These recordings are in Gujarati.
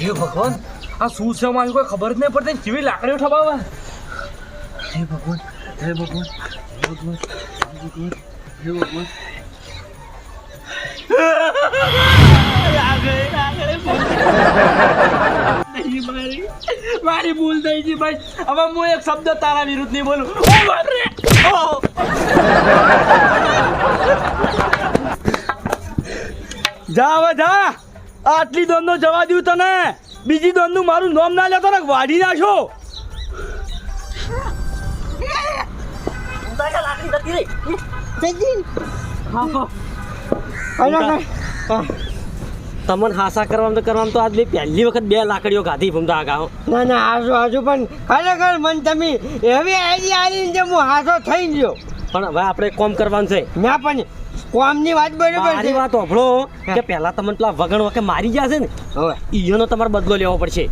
હે ભગવાન, આ શું છે મારી કોઈ ખબર જ નહીં પડતી કેવી લાકડીઓ ઠપાવે? હે ભગવાન હે ભગવાન ભગવાન ભગવાન, હે ભગવાન. મારી ભૂલ થઈ ગઈ ભાઈ. હવે હું એક શબ્દ તારા વિરુદ્ધ નહીં બોલું! જા હવે, જા! આટલી દોનનો જવા દઉં તને. બીજી દોનનું મારું નામ ના લેતો ને વાઢી નાખો. તમને હાસા કરવામાં તો કરવામાં તો આજ બે પહેલી વખત બે લાકડીઓ ગાધી ભૂમતા આગાઓ ના ના હાસો હાસો પણ ખરેખર મન તમે એવી આઈડિયા આવીને જે હું હાસો થઈ ગયો. પણ હવે આપણે કોમ કરવાનું છે. ના પણ કોમની વાત બરાબર છે. મારી વાત હોભળો કે પહેલા તમને પેલા વગણ વખત મારી જશે ને હવે. ઈયોનો તમારે બદલો લેવો પડશે.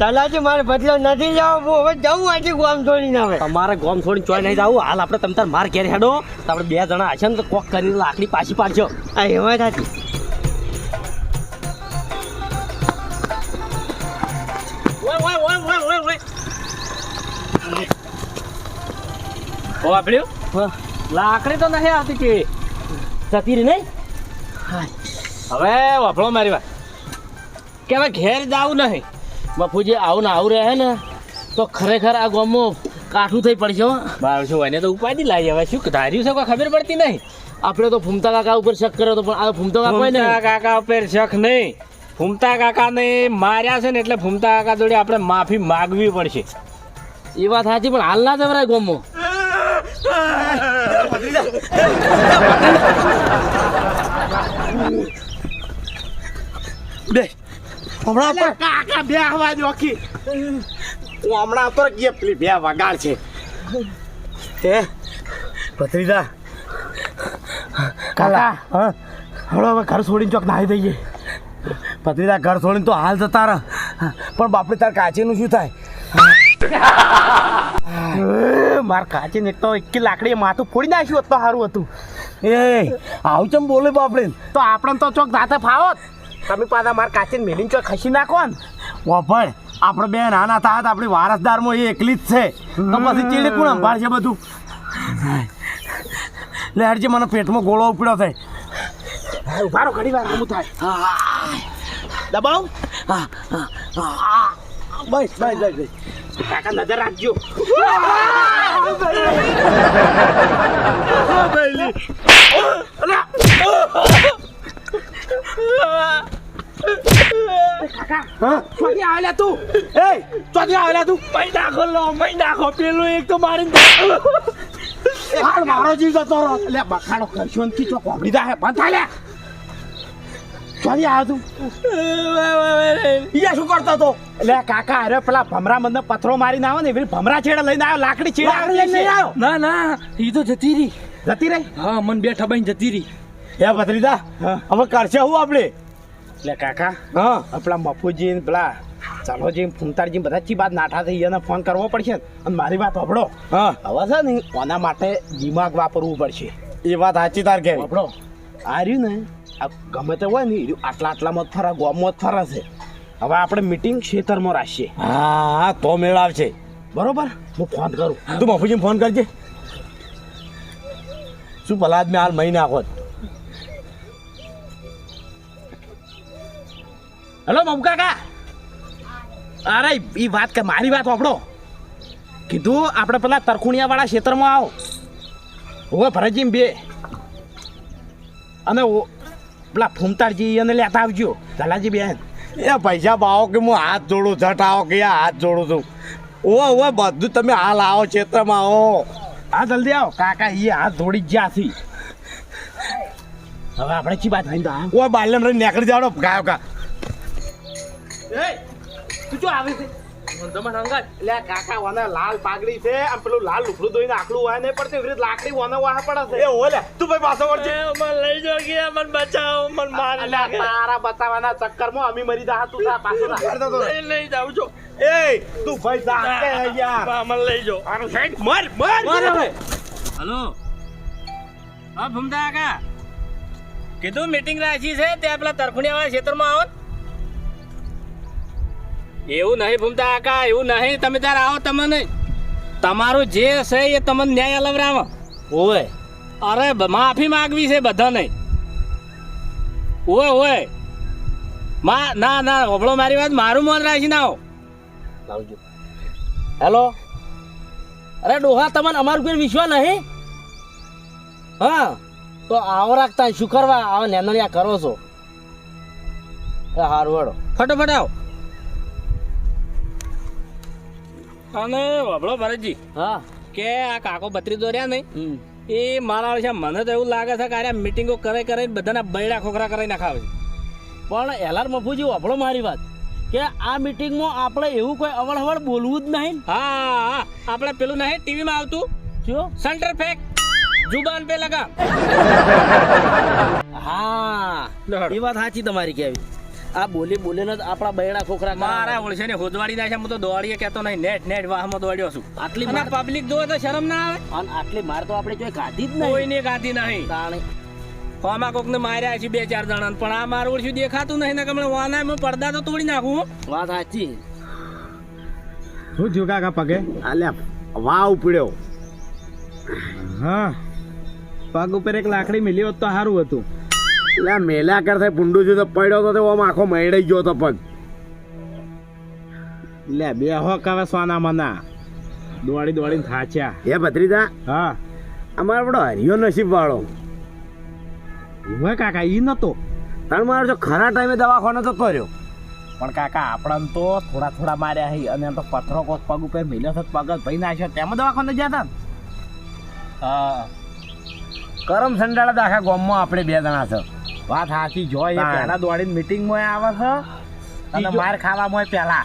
તલાજી મારે બદલો નથી જાવ હું હવે જવું આજે ગોમ છોડીને હવે. તમારે ગોમ છોડીને ચોય નહીં જવું. હાલ આપણે તમે તાર માર ઘેર હેડો. તો આપણે બે જણા હશે ને તો કોક કરીને લાકડી પાછી પાડજો. આ એમાં સાચી. વાપર્યું લાકડી તો નહીં આવતી કે. જતી રહી નહીં? હવે વાપરો મારી વાત. કે હવે ઘેર જાવું નહીં. બાપુજી આવું ને આવું રહે ને તો ખરેખર આ ગામમાં કાઠું થઈ પડશે હો. બાર શું એને તો ઉપાડી લાવી હવે શું ધાર્યું છે કોઈ ખબર પડતી નહીં. આપણે તો ફૂમતા કાકા ઉપર શક કર્યો હતો પણ આ ફૂમતા કાકા ને. કાકા ઉપર શક નહીં. ફૂમતા કાકાને માર્યા છે ને એટલે ફૂમતા કાકા જોડે આપણે માફી માગવી પડશે. એ વાત સાચી પણ હાલ ના જવરાય ગામમાં. હમણાં પર કાકા બે ઓકી હું હમણાં પર કે પેલી બે વગાડ છે. તે ભત્રીજા. કાકા. હળો હવે ઘર છોડીને ચોક નાહી દઈએ ભત્રીજા ઘર છોડીને તો હાલ જતા રહ. પણ બાપડી તાર કાચીનું શું થાય? માર કાચીને એક તો એકી લાકડી માથું ફોડી નાખ્યું હોત તો સારું હતું. એ આવું ચમ બોલે બાપડે? તો આપણે તો ચોક દાંતે ફાવત. તમે પાછા માર કાચીને મેલીને ચોક ખસી નાખો ને વાપડ આપણે બે નાના થાત આપણી વારસદારમાં એ એકલી જ છે. તો પછી ચીડે કોણ સંભાળશે બધું? લે હરજી મને પેટમાં ગોળો ઉપડ્યો થાય ઉભારો ઘડી વાર રમું થાય. દબાવ. બસ બસ બસ બસ. કાકા નજર રાખજો. મારી જીવ જતો રહો લે બખાડો કરશો ને કી ચોક. વાપરી દા બંધ થાય ચોથી આવ્યો તું? ઈયા શું કરતો તો લે કાકા અરે પેલા ભમરા મને પથરો મારીને આવે ને એવી ભમરા છેડે લઈને આવ્યો લાકડી છેડે લઈને આવ્યો? ના ના એ તો જતી રહી. જતી રહી? હા મન બે ઠબાઈ જતી રહી. એ ભત્રીજા હવે કરશે હું આપણે? લે કાકા હા. પેલા મફુજી ને પેલા ચાલોજી ફૂમતારજી બધા ચી બાદ નાઠા થઈ એને ફોન કરવો પડશે અને મારી વાત સાંભળો હા. હવે છે ને ઓના માટે દિમાગ વાપરવું પડશે. એ વાત સાચી તાર કે સાંભળો આ રહ્યું ને આ ગમે તે હોય ને એ આટલા આટલામાં જ ફરા ગોમમાં જ ફરા છે. હવે આપણે મીટિંગ ખેતરમાં રાખીએ. હા તો મેળ આવશે. બરોબર? હું ફોન કરું. તું મફુજી ફોન કરજે. શું ભલા મેં હાલ મહિને આખો હેલો મમ કાકા. અરે એ વાત કે મારી વાત આપડો કીધું આપણે પેલા તરખુણિયા વાળા ક્ષેત્રમાં આવો. હવે ભરતજી બે. અને પેલા ફૂમતાળજી એને લેતા આવજો. ધલાજી બેન. એ પૈસા પાવો કે હું હાથ જોડું છઠ આવો કે આ હાથ જોડું છું. ઓવે ઓવે બધું તમે હાલ આવો ક્ષેત્રમાં આવો હા જલ્દી આવો. કાકા એ હાથ જોડી જ જ્યાં હવે આપણે ચી વાત થઈ હા? ઓય બાલ્યમ રહી નીકળી જાવ ગાયો કા. તું શું આવે છે? તમારે અંગાત એટલે કાકા વાને લાલ પાઘડી છે. આમ પેલું લાલ લુગડું ધોઈને આકલું વાય નહીં પડતું. લાકડી વાને વાહ પડે છે. એ ઓલે તું ભાઈ પાછો વળજે. મને લઈ જાઓ ગયા મને બચાવો મને મારી અલ્યા નાખે. તારા બતાવવાના ચક્કરમાં અમે મરી જા તું જા પાછો જા. લઈ લઈ જાઉં છું. એ તું ભાઈ જાતે યાર મને લઈ જાઓ. આનું સાઈડ મર મર. હલો. હા ભૂમતા કાકા. કીધું મીટિંગ રાખી છે ત્યાં પેલા તરફુણિયા વાળા ક્ષેત્રમાં આવો એવું નહીં ભૂમતા કાકા એવું નહીં. તમે ત્યારે આવો તમને તમારું જે છે એ તમને ન્યાય અલવરાવો. ઓય અરે માફી માગવી છે બધાને. ઓય ઓય મા ના ના હોભળો મારી વાત મારું મન રાખી ના લાવજો. હેલો? અરે ડોહા તમને અમારું કોઈ વિશ્વાસ નહીં? હા. તો આવો રાખતા શું કરવા? આવો નેનળિયા કરો છો. હારું વળો ફટોફટ આવો. અને વબળો ભરતજી હા. કે આ કાકો બત્રી દોર્યા નહીં? એ મારા છે મને તો એવું લાગે છે કે આ મિટિંગો કરે કરે બધાના બૈડા ખોખરા કરી નાખાવે પણ એલાર મફુજી વબળો મારી વાત. કે આ મીટિંગમાં આપણે એવું કોઈ અવળહવળ બોલવું જ નહીં? હા આપણે પેલું નહીં ટીવીમાં આવતું? જો સેન્ટર ફેક જુબાન પે લગા. હા. એ વાત સાચી તમારી કેવી આ બોલી બોલીને જ આપણા બૈડા ખોખરા મારા ઓળશે ને હોદવાડી નાખ્યા હું તો દોડીએ કેતો નહીં. નેટ નેટ વાહમાં દોડ્યો છું. આટલી માર પબ્લિક જોવે તો શરમ ના આવે. અને આટલી માર તો આપણે કોઈ ખાધી જ નહીં. કોઈને ગાતી નહીં. તાણે. કોક કોકને માર્યા છે બે ચાર જણા પણ આ મારું ઓળશું દેખાતું નહીં ને કમણે વાના મેં પડદા તો તોડી નાખું. વાત સાચી. શું થયું કાકા પગે? અલ્યા વાવ ઉપડ્યો. હા. પગ ઉપર એક લાકડી મિલી હોત તો સારું હતું. એટલે મેલા કરતા ભૂંડું છું તો પડ્યો તો આમ આખો મૈડાઈ ગયો તો પગ લે બે હો કવે સોના મના. દોડી દોડીને થાચ્યા. હે ભત્રીજા હા. અમારો બધો હરિયો નસીબ વાળો. હવે કાકા ઈ નતો. તણ મારો જો ખરા ટાઈમે દવાખાને તો કર્યો. પણ કાકા આપણને તો થોડા થોડા માર્યા હી અને તો પથરો કોસ પગ ઉપર મિલ્યો તો પગ જ ભાઈ નાખ્યો. તેમાં દવાખાને જતા હતા હા. કરમ સંડાળા આખા ગામમાં આપણે બે જણા છે. વાત સાચી જોય પહેલા દોડીને મીટિંગમાં આવે છે. અને માર ખાવામાં પહેલા.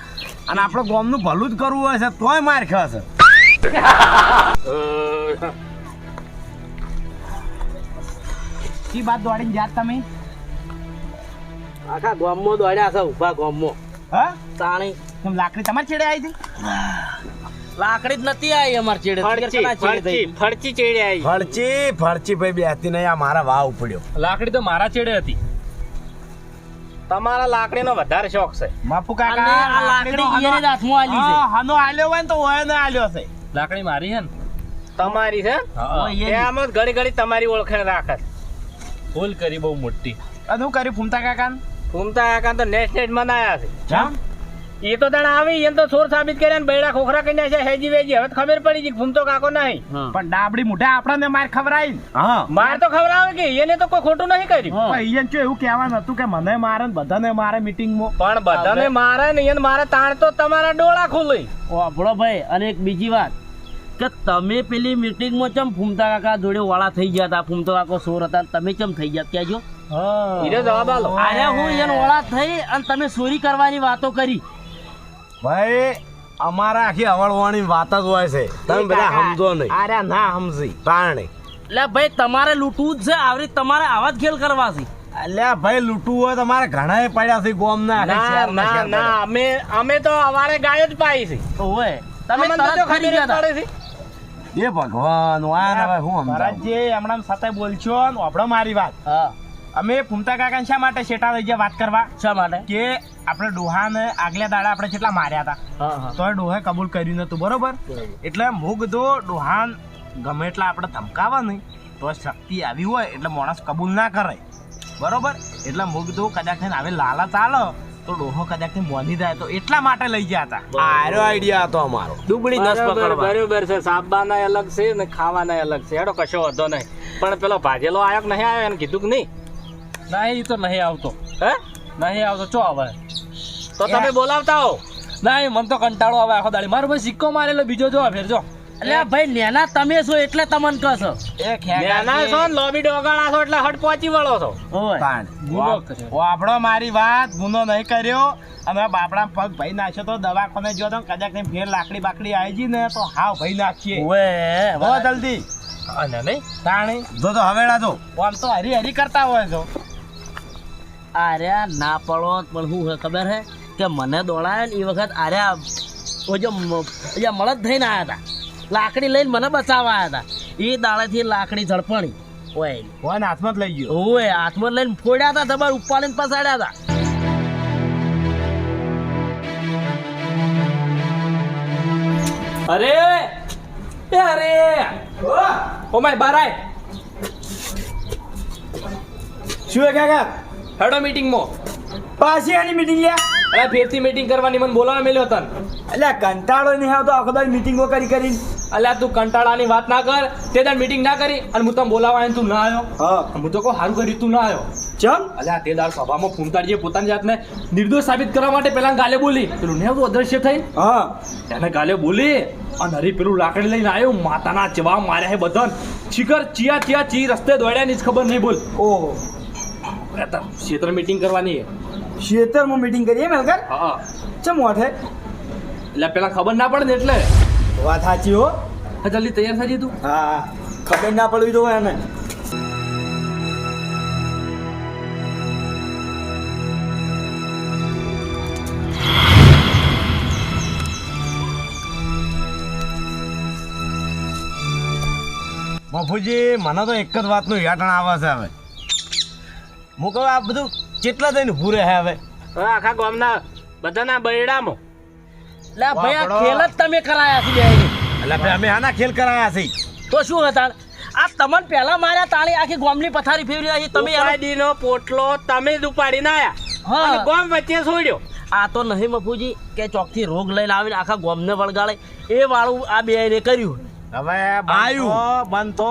અને આપણે ગોમનું ભલું જ કરવું હોય છે તોય માર ખાશે. શી વાત દોડીને જાત તમે? આખા ગામમાં દોડ્યા છે ઊભા ગામમાં. હા? તાણી. લાકડી તમારી છેડે આવી હતી લાકડી જ નથી આવી અમાર ચેડે. ફળચી ફરચી ચેડે આવી. ફળચી ફળચી ભાઈ બેસતી નહીં આ મારા વાવ ઉપડ્યો. લાકડી તો મારા ચેડે હતી. તમારા લાકડીનો વધારે શોખ છે. માફુ કાકા આ લાકડી ઈયરે જ હાથમાં આલી છે. હા, હાનો આલ્યો હોય ને તો હોય ને આલ્યો છે. લાકડી મારી છે ને? તમારી છે. એમ જ ઘડી ઘડી તમારી ઓળખાણ રાખે. ભૂલ કરી બહુ મોટી. અને હું કરી ફૂમતા કાકા ફૂમતા કાકા તો નેટ નેટ મનાયા છે. જામ એ તો તને આવી એને તો સોર સાબિત કર્યા ને બૈડા ખોખરા કઈ નાખ્યા હેજી વેજી. હવે ખબર પડી ગઈ ઘૂમતો કાકો નહીં. પણ ડાબડી મોઢા આપણને માર ખવરાઈ હા. માર તો ખવરાવે કે એને તો કોઈ ખોટું નહીં કર્યું. ઈયન એવું કહેવાનું હતું કે મને મારે ને બધાને મારે મીટિંગમાં. પણ બધાને મારે ને એને મારે તાણ તો તમારા ડોળા ખુલી આપણો ભાઈ અને એક બીજી વાત. કે તમે પેલી મીટિંગમાં ચમ ફૂમતા કાકા જોડે વાળા થઈ ગયા હતા? ફૂમતો કાકો સોર હતા તમે ચમ થઈ ગયા? કહેજો હીરો જવાબ આલો. હું એને વાળા થઈ અને તમે ચોરી કરવાની વાતો કરી. ભાઈ અમારા આખી અવળવાણી વાત જ હોય છે. તમે બધા સમજો નહીં. અરે ના સમજી. તાણે. એટલે ભાઈ તમારે લૂંટવું જ છે આવરી તમારે આવા જ ખેલ કરવા છે. અલ્યા ભાઈ લૂંટવું હોય તમારે ઘણા પડ્યા છે ગોમના ના ના ના અમે અમે તો અવારે ગાય જ પાઈ છે. ઓવે તમે તો તરત ખરી ગયા હતા. છે. એ ભગવાન વાહ ભાઈ હું અમારા જે હમણાં સાથે બોલશો ને આપણો મારી વાત. હા. અમે ફૂમતા કાકા શા માટે શેઠા લઈ ગયા વાત કરવા? શા માટે? કે આપણે ડોહાને આગલા દાડા આપણે કેટલા માર્યા હતા. હા હા. તો ડોહે કબૂલ કર્યું નતું બરોબર? એટલે મુગ દો ડોહાન ગમે એટલા આપણે ધમકાવા નહીં તો શક્તિ આવી હોય એટલે માણસ કબૂલ ના કરે. બરોબર? એટલે મુગ દો કદાચ થઈને આવે લાલા ચાલો તો ડોહો કદાચથી મોની જાય તો એટલા માટે લઈ ગયા હતા. આરો આઈડિયા હતો અમારો. ડુબડી નસ બરોબર પકડવા. બરોબર છે. સાબાના અલગ છે ને ખાવાના અલગ છે. એડો કશો વધો નહીં. પણ પેલો ભાજેલો આયો કે નહીં આવ્યો એને કીધું કે નહીં? નહીં એ તો નહીં આવતો. હે? નહીં આવતો ચો આવે? તો તમે બોલાવતા હો. નહીં મને તો કંટાળો આવે આખો દાડી. મારો ભાઈ સિક્કો મારેલો બીજો જો ફેર જો. એટલે ભાઈ નેના તમે છો એટલે તમને એ ખેગાજી- છો ને લોબી ડોગાળા છો એટલે હટ પહોંચી વળો છો. ઓય ગુનો કર્યો. વાપડો મારી વાત ગુનો નહીં કર્યો. અને બાપડા પગ ભાઈ નાખ્યો તો દવાખાને જો તો કદાચ કઈ ફેર લાકડી બાકડી આવી જી ને તો હાવ ભાઈ નાખીએ. હો જલ્દી. અને નહીં? તાણી? જો તો હવેડા જો. આમ તો હરી હરી કરતા હોય છો. આર્યા ના પડો પણ શું છે ખબર હે કે મને દોડાય ને એ વખત આર્યા ઓજો જો મળદ થઈને આવ્યા હતા લાકડી લઈને મને બચાવવા આવ્યા હતા એ દાડેથી લાકડી ઝડપણી. ઓય. ફોન હાથમાં જ લઈ ગયો. ઓય હાથમાં લઈને ફોડ્યા હતા તમારે ઉપાડીને પસાડ્યા હતા અરે! એ અરે! ઓ! માય બારાય શું હે કાકા હેડો મીટિંગમાં પાછી આની મીટિંગ લ્યા અરે ફેરથી મીટિંગ કરવાની મને બોલાવા મેલ્યો તન. એટલે કંટાળો નહીં આવતો આખો દાડ મીટિંગો કરી કરી અલ્યા તું કંટાળાની વાત ના કર. તે દાડ મીટિંગ ના કરી અને હું તને બોલાવા તું ના આવ્યો હા. હું તો કહું સારું કર્યું તું ના આવ્યો ચમ? અલ્યા તે દાડ સભામાં ફૂમતાડીએ પોતાની જાતને નિર્દોષ સાબિત કરવા માટે પેલા ગાલે બોલી. પેલું ને એવું અદ્રશ્ય થઈ હા. એને ગાલે બોલી અને હરી પેલું લાકડી લઈને આવ્યો માતાના જવાબ માર્યા હે બધાન. શિખર ચિયા ચિયા ચી રસ્તે દોડ્યા ની જ ખબર નહીં બોલ. ઓહો. ક્ષેત્ર મીટિંગ કરવાની ક્ષેત્રમાં મીટિંગ કરીએ મેલકર હા ચમ વાઠે એટલે પેલા ખબર ના પડે ને એટલે. વાત સાચી હો. હા જલ્દી તૈયાર થઈ તું. હા ખબર ના પડવી તો એને બાપુજી મને તો એક જ વાતનું યાટણ આવે છે હવે. હું કહું આ બધું કેટલા થઈને ભૂરે હે હવે? હવે આખા ગામના બધાના બૈડામાં લે ભાઈ આ ખેલ જ તમે કરાયા છે બે એટલે ભાઈ અમે આના ખેલ કરાયા છે તો શું હતા? આ તમને પહેલા માર્યા તાળી આખી ગોમની પથારી ફેરવી નાખી તમે આડીનો પોટલો તમે જ ઉપાડીને આયા. હા. અને ગામ વચ્ચે છોડ્યો. આ તો નહીં મફુજી કે ચોકથી રોગ લઈને આવીને આખા ગોમને વળગાડે એ વાળું આ બે કર્યું. હવે આયુ. બનતો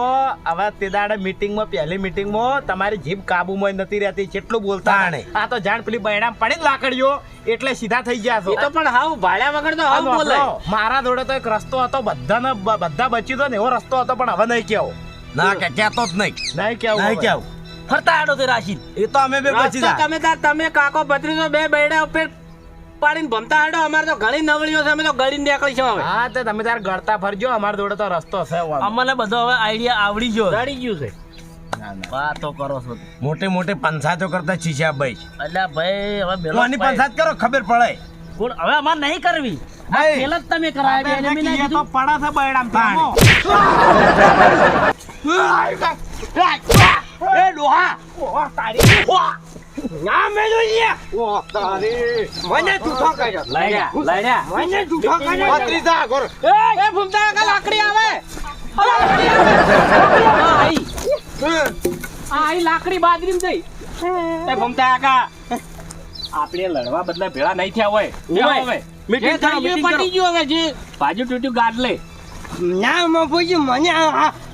હવે તે દાડે મીટિંગમાં પહેલી મીટિંગમાં તમારી જીભ કાબુમાં નથી રહેતી કેટલું બોલતા તાણે. આ તો જાણ પેલી બૈણામ પડી જ લાકડીઓ એટલે સીધા થઈ ગયા છો. એ તો પણ હાવ ભાડ્યા વગર તો હાવ બોલે મારા જોડે તો એક રસ્તો હતો બધાને બધા બચી તો ને એવો રસ્તો હતો પણ હવે નહીં કેવો ના કે કહેતો જ નહીં. નહીં કેવું નહીં. કેવું ફરતા આડો તે રાશિદ એ તો અમે બે બચી તમે તમે કાકો ભત્રીજો બે બૈડા ઉપર પાડીને ભમતા હાડો અમારે તો ઘણી નવળીઓ છે અમે તો ગળી નીકળીશું હવે. હા તો તમે તાર ગળતા ફરજો અમારા જોડે તો રસ્તો છે અમને બધો હવે આઈડિયા આવડી ગયો રડી ગયું છે. મોટે મોટે વાતો કરો છો. મોટી મોટી પંચાયતો કરતા ચીસ્યા ભાઈ. એટલે ભાઈ હવે બેલો કોની પંચાયત કરો ખબર પડે. કોણ? હવે અમારે નહીં કરવી. નહીં. જ તમે કરાયા બે એને મેં તો પડા છે બૈડામ તાણે. એ ડોહા. ઓહ, તારી. ઓહ. ના મેલો લ્યા. ઓ તારી. મને જૂઠો કર્યો. લાડ્યા લાડ્યા મને જૂઠો કર્યો. જા ઘર. એ ભૂમતા કા લાકડી આવે આ આઈ લાકડી બાજરી થઈ એ ભૂમતા કા આપણે લડવા બદલે ભેળા નહીં થયા હોય. હવે મીટિંગ પડી ગયું હવે જે બાજુ તૂટ્યું ગાડ લે ના મફુજી મને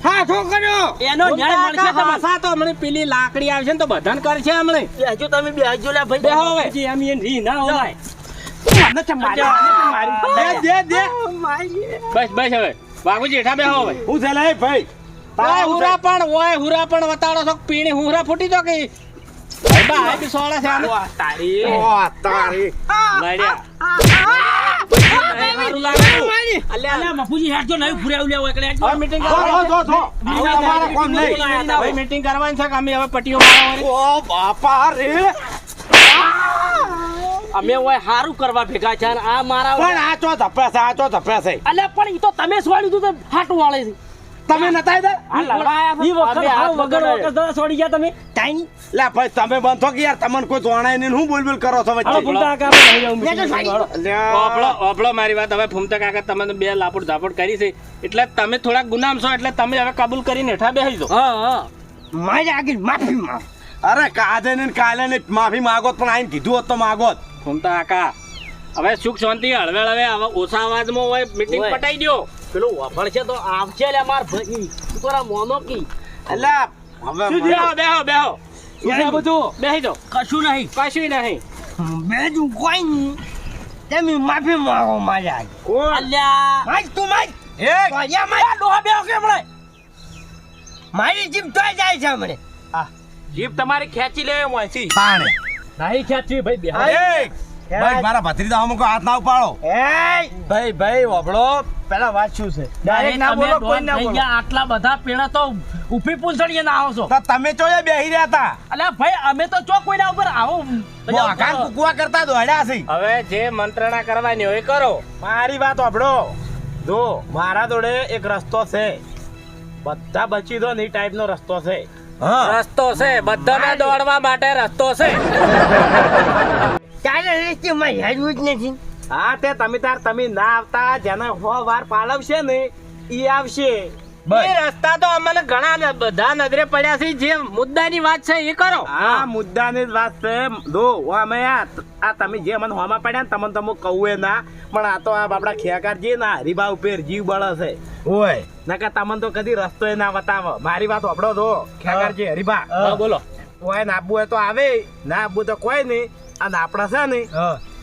હાથો કર્યો? એનો ન્યાય મળશે તમને. પાછા તો હમણાં પેલી લાકડી આવશે ને તો બધાને કરશે હમણાં. તમે લે ભાઈ. બેહો હવે. પછી એમ એમ રી ના હોય. મને છે મારી મારી દે દે દે બસ બસ હવે. બાબુજી હેઠા બેહો હવે. હું છે લે ભાઈ. ઓય હુરા પણ ઓય હુરા પણ વતાડો છો પીણી? હુરા ફૂટી તો કે બા સોળા છે તારી. તારી. લાડ્યા. Meeting કરવાની છે. અમે હવે રે અમે ઓય કરવા ભેગા છે આ મારા પણ આ ચો ધપે છે આ ચો ધપે છે અલ્યા પણ ઈ તો તમે છોડી દીધું હાટું વાળે તમે નતા. ઈ વખત હાવ વગર વગર વગર છોડી ગયા તમે. ટાઈમ. લે ભાઈ તમે બંધો કે યાર તમને કોઈ જોણાય નહીં હું બોલ બોલ કરો છો વચ્ચે? ફૂમતા કાકા આપણે લઈ જાઉં ઓભળો મારી વાત. હવે ફૂમતા કાકા તમે બે લાપડ ઝાપડ કરી છે. એટલે તમે થોડાક ગુનામ છો એટલે તમે હવે કબૂલ કરીને હેઠા બેસી હા હા. મારી આગળ માફી માં અરે કાદે ને કાલે ને માફી માગોત પણ આઈને કીધું હોત તો માગોત. ફૂમતા કાકા હવે સુખ શાંતિ હળવેળ હવે ઓછા અવાજમાં હોય મીટિંગ. પટાઈ દો પેલું વફળ છે તો આવશે લે માર ભાઈ. તું તારા મોનો કી? એટલે હવે મને- બેહો બેહો. બેહો શું બધું? બેસી દો કશું નહીં. કશું નહીં. બીજું કોઈ નહીં. તમે માફી માંગો મારી કોણ? અલ્યા. માજ તું માજ. એ ભૈયા મારી ડોહા બેહો કે મળે મારી જીભ તો જાય છે હમણે. જીપ તમારી ખેંચી લે મોંથી પાણે. નહીં ખેંચી ભાઈ બે એ. ભાઈ મારા ભત્રીજા અમુક હાથ ના ઉપાડો. એ ભાઈ ભાઈ વબળો પેલા વાત શું છે? ડાયરેક્ટ ના બોલો કોઈ ના બોલો. આટલા બધા પેડા તો ઊભી પૂંછડીએ ના આવો છો. તો તમે ચોય બેહી રહ્યા હતા? અલ્યા ભાઈ અમે તો ચો કોઈના ઉપર આવો? આકાન કુકવા કરતા દોડ્યા છે. હવે જે મંત્રણા કરવાની હોય એ કરો. મારી વાત વબળો જો મારા જોડે એક રસ્તો છે. બધા બચી દો ને એ ટાઈપનો રસ્તો છે. હા. રસ્તો છે. બધાને દોડવા માટે રસ્તો છે. ચાલે રસ્તે માં હેડવું જ નથી. હા તે તમે તાર તમે ના આવતા જેને હો વાર પાલવશે ને એ આવશે. એ રસ્તા તો અમને ઘણા બધા નજરે પડ્યા છે. જે મુદ્દાની વાત છે એ કરો. આ મુદ્દાની વાત છે. દો અમે આ આ તમે જે મને હોમાં પડ્યા ને તમને તમે કહું એ ના. પણ આ તો આ બાપડા ખેકારજી ના હરીબા ઉપર જીવ બળશે છે. ઓય. નકર તમને તો કદી રસ્તો ના બતાવો. મારી વાત આપડો દો ખેકારજી હરીબા હા, બોલો. કોઈ ના આપવું હોય તો આવે ના આપવું તો કોઈ નહીં. અને આપણા છે ને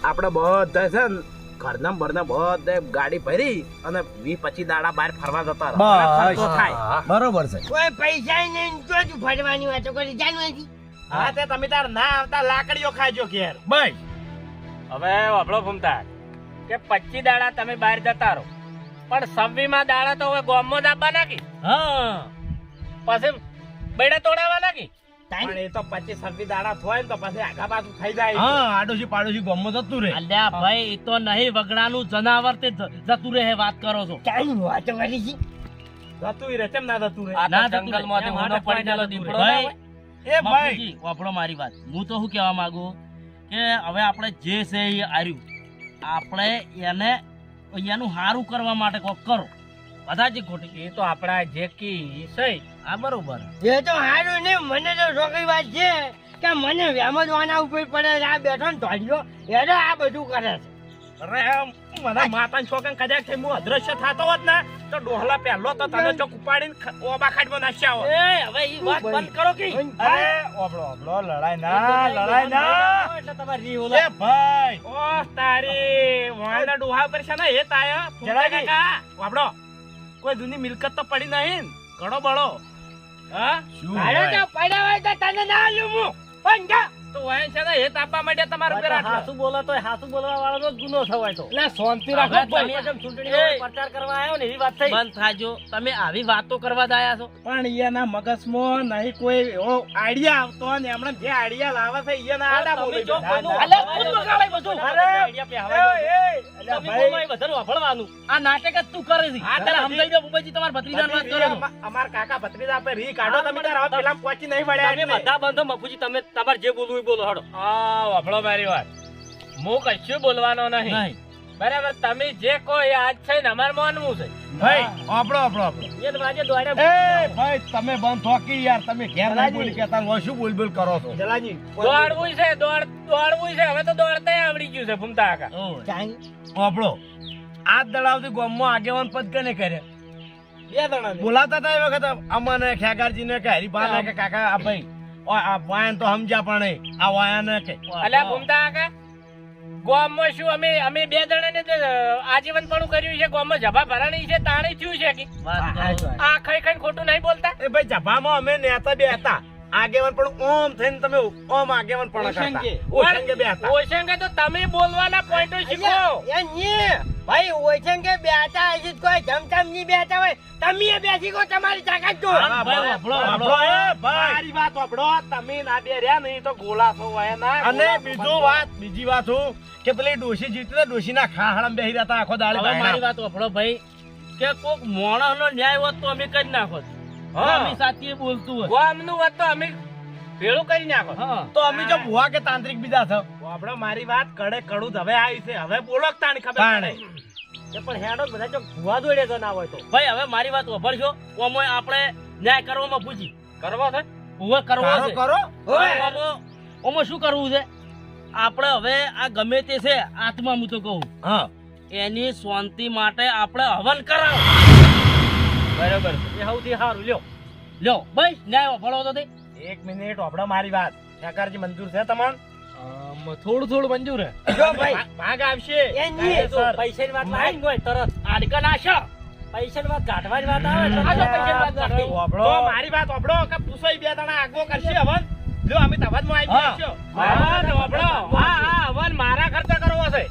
આપણે બધા છે ને ઘરના બરના બધે ગાડી ભરી અને વી પછી દાડા બહાર ફરવા જતા થાય. બરોબર છે. કોઈ પૈસા નહીં તો જ ફરવાની વાતો કરી. જાણવાથી હા તે તમે તાર ના આવતા લાકડીઓ ખાજો ઘેર. બસ. હવે આપણો ભૂમતા. કે પચી દાડા તમે બહાર જતા રહો. પણ સવ્વીમાં દાડા તો હવે ગોમો જ નાખી. કી હા. પછી બેડા તોડાવા કી પણ એ તો પછી છવ્વીસ દાડા થાય ને તો પછી આગા પાછું થઈ જાય. હા આડોશી પાડોશી ગમો જતું રે અલ્યા ભાઈ એ તો નહીં વગડાનું જનાવર તે જતું રહે વાત કરો છો. ચાલ વાતો કરી છે. જતું રે કેમ ના જતું રે ના તો જતું રહે. જંગલમાંથી એમ ઊંડો હાડક પડી ગયેલો દીપડો ભાઈ, ના હોય? એ ભાઈ. વાપરો મારી વાત. હું તો શું કહેવા માંગુ? કે હવે આપણે જે છે એ આર્યું. આપણે એને સારું કરવા માટે કોક કરો. બધા જ ખોટી. એ તો આપણા જે કી સહી આ બરોબર. એ તો સારું ને મને તો છોકરી વાત છે કે મને વેમદવાના ઉપર પડે આ બેઠો ને ધોડ્યો એ તો આ બધું કરે છે. અરે મારા માતા છોકરા કદાચ હું અદ્રશ્ય થતો હોત ને તો ડોહલા પહેલો તો તને ચોક ઉપાડીને ઓબા ખાડમાં નાખ્યા હોત. એ હવે એ વાત બંધ કરો કે? અરે ઓબળો ઓબળો લડાઈ ના લડાઈ ના એટલે તમારે રી એ ભાઈ. ઓહ તારી વાળા ડોહા પર છે ને એ તાયા. ફૂમતા કાકા. વાપડો કોઈ જૂની મિલકત તો પડી નહીં ઘણો બળો. હા? તો પડ્યા હોય? તો તને ના લઉં પણ જા. તો વાય છે ને એ તાપવા માટે તમારે પેરા હાસુ બોલો તો હાસુ બોલવા વાળાનો જ ગુનો થવાય તો. એટલે શાંતિ રાખો તમે. જેમ ચૂંટણીનો પ્રચાર કરવા આવ્યો ને એવી વાત થઈ. બંધ થાજો તમે આવી વાતો કરવા દાયા છો. પણ એના મગજમાં નહીં કોઈ એવો આઈડિયા આવતો ને એમણે જે આઈડિયા લાવે છે એના આડા બોલી જો. કોઈનું ના, કોણ બગાડે બધું? અરે, આઈડિયા પે હવા તમે. આ નાટક જ તું કરે છે. હા, તને સમજાઈ દો ભૂપેજી તમારા ભત્રીજાની વાત કરો અમાર- અમાર કાકા ભત્રીજા આપે રી કાઢો તમે તાર હવે પેલા પહોંચી નહીં વળ્યા તમે બધા બંધો મફુજી તમે તમારે જે બોલવું એ બોલો હડો. હા વાપડો મારી વાત. હું કશું બોલવાનો નહીં. બરાબર તમે જે કહો એ આજ છે ને અમારે માનવું છે. ભાઈ. એ વાજે દોડે એ ભાઈ તમે બંધ થોકી યાર તમે ઘેર બોલી હોય શું બોલ બોલ કરો છો? જલાજી દોડવું છે દોડ દોડવું છે હવે તો દોડતા આવડી ગયું છે ફૂમતા કાકા. ઓબળો આ દડાવથી ગામમાં આગેવાન પદ કને કરે? બે દડા બોલાતા હતા એ વખત અમને ખેગારજી ને કે હરિભા કે કાકા આ ભાઈ ઓ આ વાયન તો સમજ્યા પણ. આ વાયન કે. અલ્યા ઘૂમતા કાકા? ગોમમાં શું અમે અમે બે જણાને આજીવન પણ કર્યું છે ગોમમાં જભા ભરાણી છે તાણે થયું છે કે? આ ખાઈ ખાઈ ખોટું નહીં બોલતા? એ ભાઈ જભામાં અમે નેતા બે હતા. આગેવાન પણ ઓમ થઈને તમે ઓમ આગેવાન પણ ઓશંગે. કરતા ઓશંગે બે ઓશંગે તો તમે બોલવાના પોઈન્ટો શીખો. એ ની ભાઈ ઓછન બેઠા હશે કોઈ જમતમની બેઠા હોય. તમે બેસી ગો તમારી તાકાત જો. હા, ભાઈ, વાપરો. એ ભાઈ. મારી વાત આપડો તમે ના બે રહ્યા નહીં તો ગોલા છો વાય ના અને બીજો વાત બીજી વાત હું કે પેલી ડોશી જીતી ડોશી ના ખાહડામાં બેહી રહ્યા હતા આખો દાડે મારી વાત વાપરો ભાઈ કે કોક મોણસનો ન્યાય હોત તો અમે કરી નાખો હા. અમે સાચી બોલતું હોય. ગામનું વાત તો અમે ભેળું કરી નાખો. તો અમે જો ભુવા કે તાંત્રિક બીજા છો? સાંભળો મારી વાત કડે કડું હવે આવી છે. હવે બોલો તાણી ખબર પડે. પણ હેડો બધા જો ભુવા દોડે તો ના હોય તો. ભાઈ હવે મારી વાત વાપરશો? ઓમોય આપણે ન્યાય કરવામાં પૂછી. કરવો છે? ભુવા કરવો છે. કરો. ઓમો- ઓમો શું કરવું છે? આપણે હવે આ ગમે તે છે આત્મા હું તો કહું. હા. એની શાંતિ માટે આપણે હવન કરાવો. બરોબર એ સૌથી સારું. લ્યો. લ્યો. ભાઈ ન્યાય વાપરવો તો તે. એક મિનિટ સાંભળો મારી વાત. ઠેકારજી મંજૂર છે તમને થોડું થોડું મંજૂર હે. જો ભાઈ. ભાગ આવશે. એ ની કાયદેસર. પૈસાની વાત લાઈન હોય તરત. આડકા નાશો પૈસાની વાત કાઢવાની વાત આવે જો પૈસાની વાત. તો મારી વાત સાંભળો કે પૂછોય બે દાણા આગો કરશે હવન? લ્યો અમે તવાજમાં આવી હા. જઈશું. હા ઢોબળો. હા હા હવન મારા ખર્ચા કરવો છે.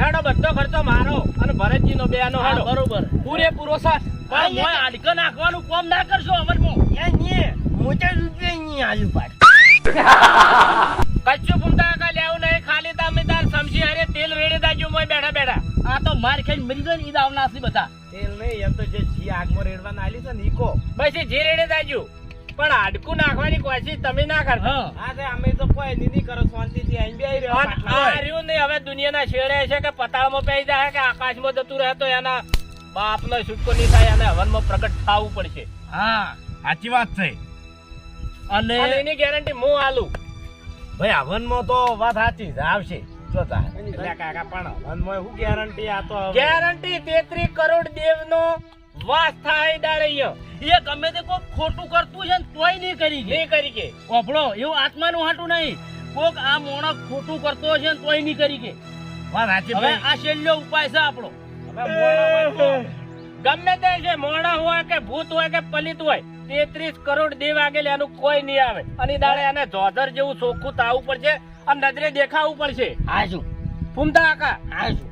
હેડો બધો ખર્ચો મારો અને ભરતજીનો બે નો હેડો. બરોબર. પૂરેપૂરો સાથ પણ મોય આડકા નાખવાનું કામ ના કરશો અમરમાં. એ ની મોટા રૂપિયા ની આલુ પાડ. કચ્છું ફૂમતા કાકા લેવું નહીં ખાલી તમે તાર સમજી હરે તેલ રેડી દાજો મોય બેઠા બેઠા. આ તો માર ખાઈને મરી જાય ને ઈ દાવના છે બધા. તેલ નહીં એમ તો જે જી આગમાં રેડવાના આલી છે ને ઈકો બસ જે રેડે દાજો. પણ હાડકું નાખવાની કોશિશ તમે ના કરો. હા. તે અમે તો કોઈ નીની કરો શાંતિથી આઈને બેહી રહ્યો આ રહ્યું નહીં હવે દુનિયાના છેડે છે કે પતાળમાં પેઈ જાય કે આકાશમાં જતું રહે તો એના બાપનો છૂટકો નહીં થાય અને હવનમાં પ્રગટ થવું પડશે. હા સાચી વાત છે. અને એની ગેરંટી હું આલું. ભાઈ હવનમાં તો વાત સાચી જ આવશે. કાકા પણ હવનમાં શું ગેરંટી આ તો ગેરંટી તેત્રીસ કરોડ દેવનો વાસ થાય દાડે એ ગમે તે કોઈ ખોટું કરતું છે ને તોય નહીં કરી કે. નહીં કરી કે. ઓફળો એવું આત્માનું હાટું નહીં. કોક આ મોણક ખોટું કરતો છે ને તોય નહીં કરી કે. વાત સાચી હવે ભાઈ. આ છેલ્લો ઉપાય છે આપણો. ગમે તે છે મોણા હોય કે ભૂત હોય કે પલિત હોય તેત્રીસ કરોડ દેવ આગળ એનું કોઈ નહીં આવે. અને દાડે એને જોધર જેવું ચોખ્ખું તાવું પડશે અને નજરે દેખાવું પડશે. હાજુ ફૂમતા કાકા હાજુ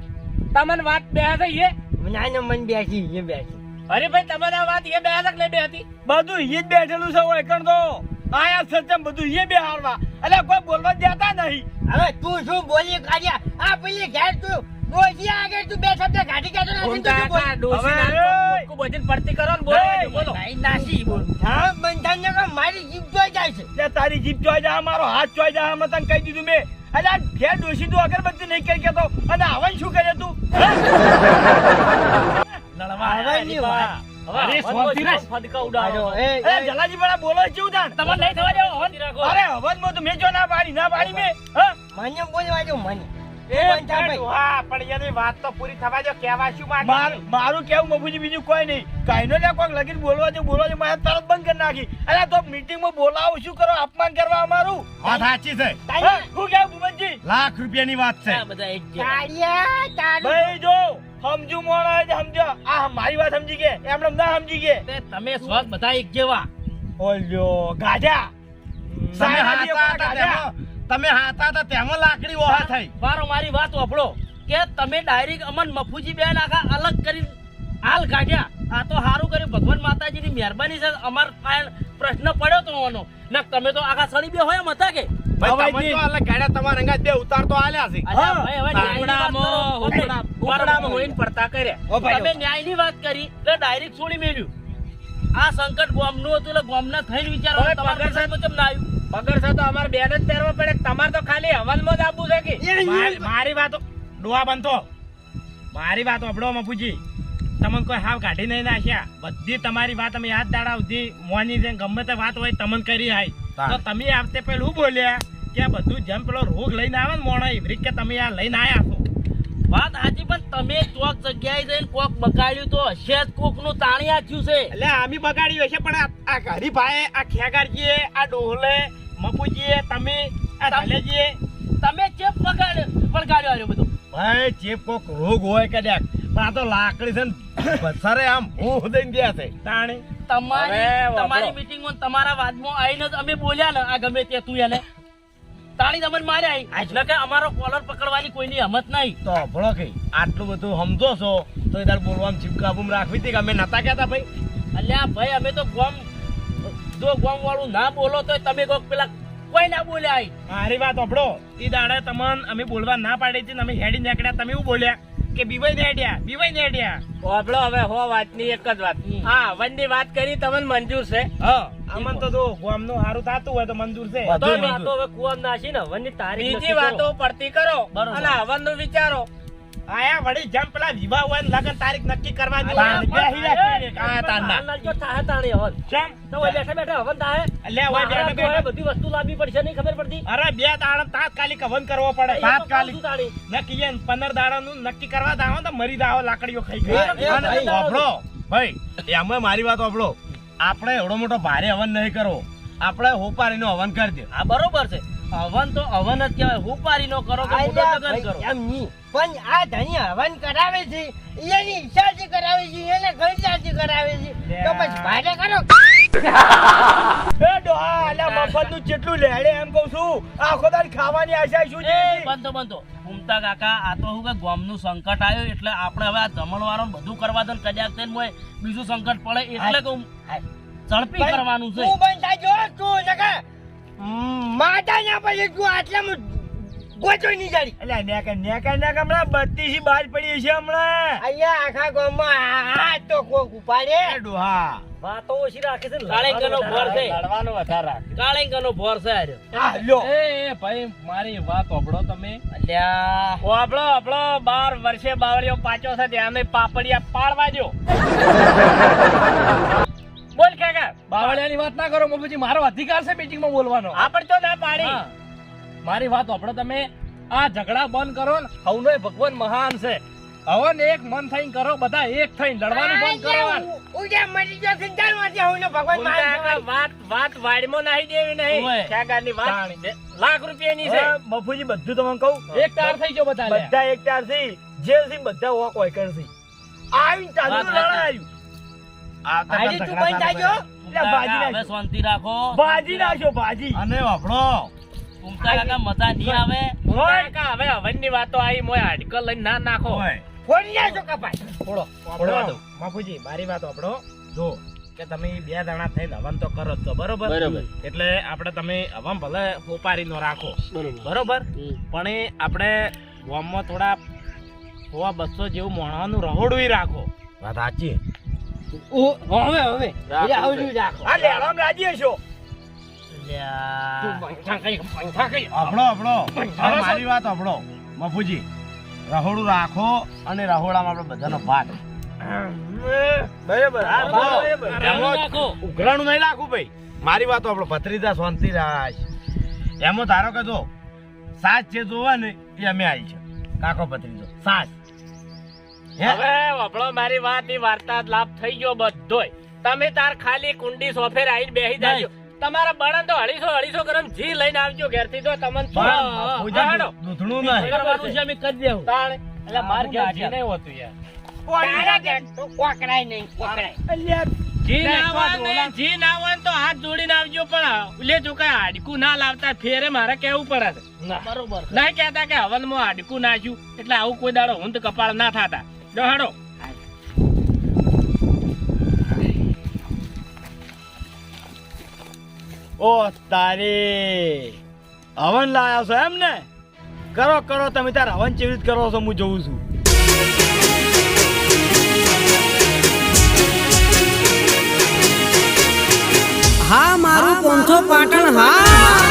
તમને વાત બે છે એ નાનો મન બેસી એ બેસી. અરે ભાઈ તમારા આ વાત એ બેસક કે બે હતી બધું એ જ બેઠેલું છે કણ તો? આયા સત્યમ બધું એ બે હારવા એટલે કોઈ બોલવા દેતા નહીં. હવે તું શું બોલી કાઢ્યા? આ પેલી ઘેર તું ડોસી આગળ તું બે શબ્દ કાઢી કાઢો ફૂમતા કાકા? ડોસી ના કો બધીને પડતી કરો ને બોલો બોલો. નાસી બોલ. હા બંધન ને મારી જીભ જોઈ જાય છે. તે તારી જીભ જોઈ જાય મારો હાથ જોઈ જાય મે તને કહી દીધું મે. અરે આ ઘેર ડોશી તું અગરબત્તી નહીં કરી કેતો અને આવન શું કરે તું? આવવાની વાત. અરે ફદકા ઉડાડો. જલાજી બડા બોલો કેવું તાણ તમારે નહીં થવા દેવો અરે અવાજમાં તો મેં જો ના પાડી ના પાડી મેં. હા? મને બોલવા દો મને માર- મારું કેવું મફુજી બીજું કોઈ નહીં. કાઈનો લે કોક લગીન બોલવા દે બોલવા દે મારે તરત બંધ કરી નાખી. અરે તો મીટિંગમાં બોલાવો શું કરો? અપમાન કરવા અમારું? વાત સાચી છે. હા, કેવું ભૂપતજી? લાખ રૂપિયાની વાત છે. બધા એક ભાઈ જો સમજુ મોણા છે સમજો. આ મારી વાત સમજી કે એમને ના સમજી કે તમે સ્વર્ગ બધા એક જેવા. ઓલ્યો ગાજા. સાહેબ, ગાજા. તેમાં હાતા હતા તેમાં લાકડી ઓહા થઈ. મારો મારી વાત વાપરો. કે તમે ડાયરેક્ટ અમન મફુજી બેન આખા અલગ કરી હાલ કાઢ્યા આ તો સારું કર્યું. ભગવાન માતાજીની મહેરબાની છે. અમાર પ્રશ્ન પડ્યો તો એનો ને તમે તો આખા સળી બે હોય એમ હતા કે? ભાઈ તમે તો અલગ ગાડ્યા તમારા અંગાત બે ઉતાર તો આલ્યા છે. અલ્યા ભાઈ, હવે ન્યાયની વાત કરો. ઉપડામાં ઉપડા- ઉપડામાં હોઈને પડતા કર્યા. તમે ન્યાયની વાત કરી એટલે ડાયરેક્ટ છોડી મેલ્યું. આ સંકટ ગામનું હતું એટલે ગામના થઈને વિચારો તમારા પગાર પગાર કેમ ના આવ્યું? પગાર તો અમારે બેન જ પહેરવા પડે. તમારે તો ખાલી હવનમાં જ આપવું છે કે? મારી- વાતો ડોવા બનતો. મારી વાત અબડો મફુજી. તમને કોઈ હાવ કાઢી નહીં નાખ્યા. બધી તમારી વાત અમે યાદ દાડા સુધી મોની છે ગમે તે વાત હોય તમને કરી હાય તો તમે આ વખતે પેલું બોલ્યા કે આ બધું જેમ પેલો રોગ લઈને આવે ને મોણા એવી કે તમે આ લઈને આયા છો. વાત સાચી પણ તમે ચોક જગ્યાએ જઈને કોક બગાડ્યું તો હશે જ કોકનું તાણી આખ્યું છે. એટલે આમી બગાડ્યું હશે પણ આ- ગરીભાઈ આ ખેગારજીએ આ ડોહલે મફુજીએ તમે આ ધલેજીએ તમે ચેપ બગાડ બગાડ્યો આર્યો બધું. ભાઈ ચેપ કોક રોગ હોય કદાચ પણ આ તો લાકડી છે ને પથ્થરે આમ હું દઈને ગયા છે. તાણી તમારી તમારી મીટિંગમાં તમારા વાદમાં આવીને અમે બોલ્યા ને આ ગમે તે તું એને. તાણી તમને માર્યા એટલે કે અમારો કોલર પકડવાની કોઈની હમત નહીં. તો ભણો કઈ આટલું બધું સમજો છો તો તાર બોલવામાં ચીપકાબુમ રાખવી હતી કે અમે નતા કહેતા ભાઈ? અલ્યા ભાઈ અમે તો ગોમ જો ગોમ વાળું ના બોલો તો તમે કોક પેલા કોઈ ના બોલ્યા આઈ મારી વાત અભડો એ દાડે તમને અમે બોલવા ના પાડી હતી અમે હેડી નીકળ્યા તમે એવું બોલ્યા. કે બીવાઈ નેડ્યા બીવાઈ ને હેડ્યા હોભળો હવે હો વાતની એક જ વાત. હા હવનની વાત કરી તમને મંજૂર છે. હા. અમન તો જો ગામનું સારું થતું હોય તો મંજૂર છે. તો. વાતો હવે કુવામ નાશી ને હવનની તારીખ બીજી વાતો પડતી કરો. અને હવનનું વિચારો. આયા વળી જેમ પેલા વિવાહ હોય ને લગન તારીખ નક્કી કરવાની કાયા તારના. જો થાહે તાણી હવન કેમ? તો ઓય બેઠા બેઠા હવન થાહે. એટલે ઓય બેઠા બેઠા. બધી વસ્તુ લાવવી પડશે નહીં ખબર પડતી? અરે બે દાડા તાત્કાલિક હવન કરવો પડે. તાત્કાલિક. નક્કી ને પંદર દાડાનું નક્કી કરવા દાવો તો મરી દાવો લાકડીઓ ખાઈ ગઈ નથી ભાઈ. એમાં મારી વાત વાપરો. આપણે એવડો મોટો ભારે હવન નહીં કરવો. આપણે હોપારીનો હવન કરી દે. આ બરોબર છે. હવન તો હવન જ કહેવાય. હુપારી નો કરો કે મોટો લગન કરો. એમ નહીં. પણ આ ધણી હવન કરાવે છે એની ઈચ્છાથી કરાવે છે એને ગણતાથી કરાવે છે. તો પછી ભાડે કરો. એ ડોહા મફતનું જેટલું લેડે એમ કહું છું. આખો દાડી ખાવાની આશા શું છે? બંધો બંધો. ઉમતા કાકા આ તો શું કે ગામનું સંકટ આવ્યું એટલે આપણે હવે આ જમણવારો ને બધું કરવા દો ને કદાચ થઈને મોય બીજું સંકટ પડે એટલે કે ઝડપી કરવાનું છે. તું બંધ થાય જો તું નકા માતા ના પછી તું આટલામાં ગોચો નહીં જાડી. એટલે નેકા નેકા નેકા હમણાં બત્તી બાર બહાર પડી છે હમણાં. અહીંયા આખા ગામમાં આ- તો કોક ઉપાડે. એ ડોહા. વાતો ઓછી રાખે છે કાળેંગનો ભોર છે. લડવાનો વધારે રાખ. કાળેંગનો ભોર છે આર્યો. આ લ્યો. એ એ ભાઈ મારી વાત હોભળો તમે. અલ્યા. આપણો આપણો બાર વર્ષે બાવળીઓ પાછો છે ત્યાં પાપડિયા પાડવા દો બોલ કાકા બાવળિયાની વાત ના કરો મફુજી મારો અધિકાર છે મીટિંગમાં બોલવાનો. આપણ તો ના પાડી. મારી વાત હોભળો તમે. આ ઝઘડા બંધ કરો ને હવનો ભગવાન મહાન છે. હવન એક મન થઈને કરો બધા એક થઈને લડવાનું બંધ કરો. ઉજા મરી ગયો છે માંથી હવનો ભગવાન મહાન વાત વાત વાડીમાં નાહી દેવી નહીં. કાકાની વાત લાખ રૂપિયાની છે. બફુજી બધું તમને કહું. એક તાર થઈ જાઓ બધા બધા એક ચારથી જેલથી બધા વોક હોય કરશે આવી ચાલુ લડાયું. આવતા તું બંધ થાજો. એટલે ભાજી હવે શાંતિ રાખો. ભાજી નાખ્યો ભાજી અને વાપડો ઉમતા કાકા મજા નહીં આવે. કાકા હવે હવનની વાતો આવી મોય હાડકલ લઈને ના નાખો. ફોડી નાખો કપાસ વાપડો બાપુજી મારી વાત વાપડો જો. કે તમે બે જણા થઈને હવન તો કરો જ છો બરોબર. એટલે આપણે તમે હવન ભલે ફોપારી નો રાખો. બરોબર. પણ એ આપણે ગામમાં થોડા હોવા બસો જેવું મોણવાનું રહોડું રાખો. વાત સાચી. હવે હવે. એ રાખો. આ લેવામાં રાજી હશો અલ્યા આપણો આપણો મારી વાત આપણો મફુજી. રહોડું રાખો અને રહોડામાં આપણે બધાનો ભાગ. બરાબર હા, બરાબર. એમાં રાખો. ઉઘરાણું નહીં રાખું ભાઈ. મારી વાત આપણો ભત્રીજા શાંતિ રાજ એમાં ધારો કે જો સાસ જે જોવા ને એ અમે આવી છે. કાકો ભત્રીજો સાસ? હવે વભળો મારી વાતની વાર્તા લાભ થઈ ગયો બધોય. તમે તાર ખાલી કુંડી સોફેર આવીને બેસી જાજો. તમારા બળન તો અઢીસો અઢીસો ગ્રામ ઘી લઈને આવજો ઘેરથી તો તમને પણ દૂધણું નહીં. કરવાનું છે? અમે કરી દેવું. તાણ. એટલે માર ઘેર ઘી નહીં હોતું યાર. તારા ઘેર તો કોકરાય નહીં કોકરાય. જી ના ને, જી ના હોય તો હાથ જોડીને આવજો પણ લે જો કઈ હાડકું ના લાવતા ફેરે મારે કેવું પડે? બરોબર ના કહેતા કે હવનમાં હાડકું નાખ્યું એટલે આવું કોઈ દાડો ઊંધ કપાળ ના થતા. જો હાડો ઓ તારે. હવન લાયા છો એમ ને? કરો કરો તમે તાર હવન ચેવી રીતે કરો છો? હું જોઉં છું. હા મારું પંથો પાટણ હા.